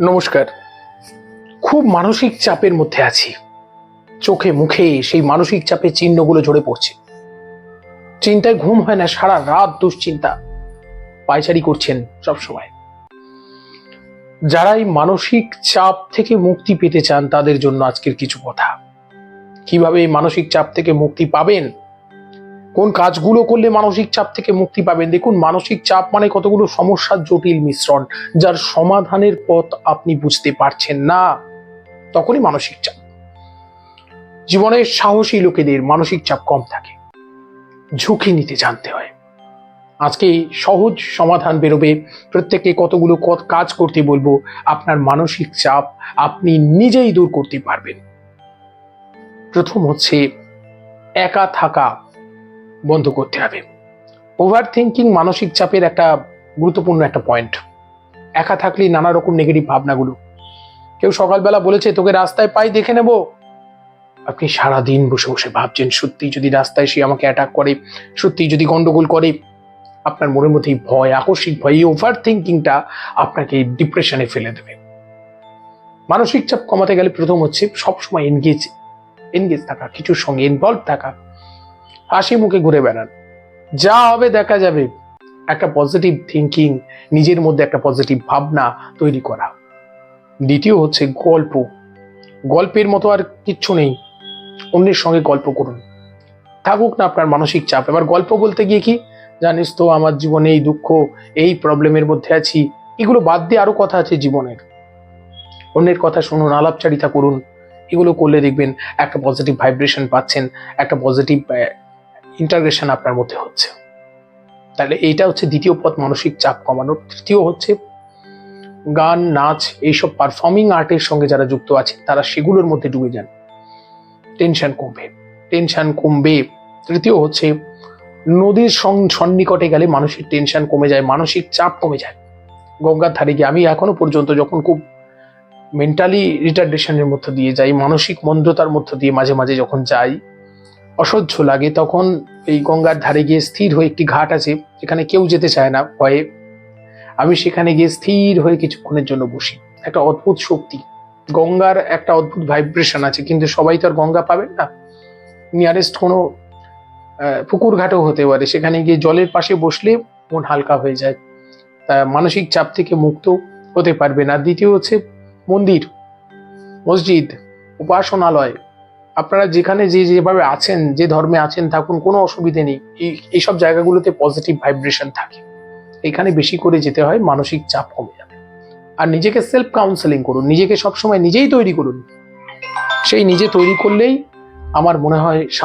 নমস্কার। খুব মানসিক চাপের মধ্যে আছি। চোখে মুখে সেই মানসিক চাপের চিহ্নগুলো ঝরে পড়ছে। চিন্তায় ঘুম হয় না, সারা রাত দুশ্চিন্তা। পায়চারি করছেন সব সময় যারা এই মানসিক চাপ থেকে মুক্তি পেতে চান, তাদের জন্য আজকের কিছু কথা। কীভাবে এই মানসিক চাপ থেকে মুক্তি পাবেন? কোন কাজগুলো করলে মানসিক চাপ থেকে মুক্তি পাবেন? দেখুন, মানসিক চাপ মানে কতগুলো সমস্যার জটিল মিশ্রণ, যার সমাধানের পথ আপনি বুঝতে পারছেন না। তখনই মানসিক চাপ। জীবনের সাহসী লোকেদের মানসিক চাপ কম থাকে। ঝুঁকি নিতে জানতে হয়। আজকে সহজ সমাধান বেরোবে। প্রত্যেককে কতগুলো কাজ করতে বলব। আপনার মানসিক চাপ আপনি নিজেই দূর করতে পারবেন। প্রথম হচ্ছে একা থাকা। বন্ধ করতে হবে। ওভার থিঙ্কিং মানসিক চাপের একটা গুরুত্বপূর্ণ একটা পয়েন্ট একা থাকলেই নানা রকম নেগেটিভ ভাবনাগুলো। কেউ সকালবেলা বলেছে, তোকে রাস্তায় পাই দেখে নেব? আপনি সারা দিন বসে বসে ভাবছেন সত্যি যদি রাস্তায় সে আমাকে অ্যাটাক করে সত্যি যদি গন্ডগোল করে, আপনার মনের মধ্যে ভয়, আকস্মিক ভয়, এই ওভার থিঙ্কিংটা আপনাকে ডিপ্রেশনে ফেলে দেবে। মানসিক চাপ কমাতে গেলে প্রথম হচ্ছে সবসময় এনগেজ এনগেজ থাকা, কিছুর সঙ্গে ইনভলভ থাকা। হাসি মুখে ঘুরে বেড়ান। যা হবে দেখা যাবে। একটা পজিটিভ থিঙ্কিং নিজের মধ্যে একটা পজিটিভ ভাবনা তৈরি করা। দ্বিতীয় হচ্ছে গল্প। গল্পের মতো আর কিচ্ছু নেই। অন্যের সঙ্গে গল্প করুন। থাকুক না আপনার মানসিক চাপ। এবার গল্প বলতে গিয়ে কি? জানিস তো, আমার জীবনে এই দুঃখ, এই প্রবলেমের মধ্যে আছি। এগুলো বাদ দিয়ে আরও কথা আছে জীবনের। অন্যের কথা শুনুন, আলাপচারিতা করুন। এগুলো করলে দেখবেন একটা পজিটিভ ভাইব্রেশন পাচ্ছেন, একটা পজিটিভ ইন্টাগ্রেশন আপনার মধ্যে হচ্ছে। তাহলে এইটা হচ্ছে দ্বিতীয় পথ মানসিক চাপ কমানোর। তৃতীয় হচ্ছে গান, নাচ, এইসব পারফর্মিং আর্টের সঙ্গে যারা যুক্ত আছে তারা সেগুলোর মধ্যে ডুবে যান। টেনশন কমবে টেনশন কমবে। তৃতীয় হচ্ছে নদীর সন্নিকটে গেলে মানুষের টেনশন কমে যায়, মানসিক চাপ কমে যায়। গঙ্গার ধারে গিয়ে আমি এখনও পর্যন্ত যখন খুব মেন্টালি রিটার্ডেশনের মধ্য দিয়ে যাই, মানসিক মন্দ্রতার মধ্য দিয়ে মাঝে মাঝে যখন যাই অসহ্য লাগে, তখন এই গঙ্গার ধারে গিয়ে স্থির হয়ে একটি ঘাট আছে, যেখানে কেউ যেতে চায় না, ভয়ে। আমি সেখানে গিয়ে স্থির হয়ে কিছুক্ষণের জন্য বসি। একটা অদ্ভুত শক্তি। গঙ্গার একটা অদ্ভুত ভাইব্রেশন আছে, কিন্তু সবাই তো আর গঙ্গা পাবেন না। নিয়ারেস্ট কোনো পুকুর ঘাটও হতে পারে। সেখানে গিয়ে জলের পাশে বসলে মন হালকা হয়ে যায়। তা মানসিক চাপ থেকে মুক্ত হতে পারবে না। দ্বিতীয় হচ্ছে মন্দির, মসজিদ, উপাসনালয়। আপনারা যেখানে যে যেভাবে আছেন, যে ধর্মে আছেন থাকুন, কোনো অসুবিধে নেই। এই, এইসব জায়গাগুলোতে পজিটিভ ভাইব্রেশন থাকে। এখানে বেশি করে যেতে হয়, মানসিক চাপ কমে যাবে। আর নিজেকে সেলফ কাউন্সেলিং করুন, নিজেকে সবসময় নিজেই তৈরি করুন। সেই নিজে তৈরি করলেই আমার মনে হয় শান্তি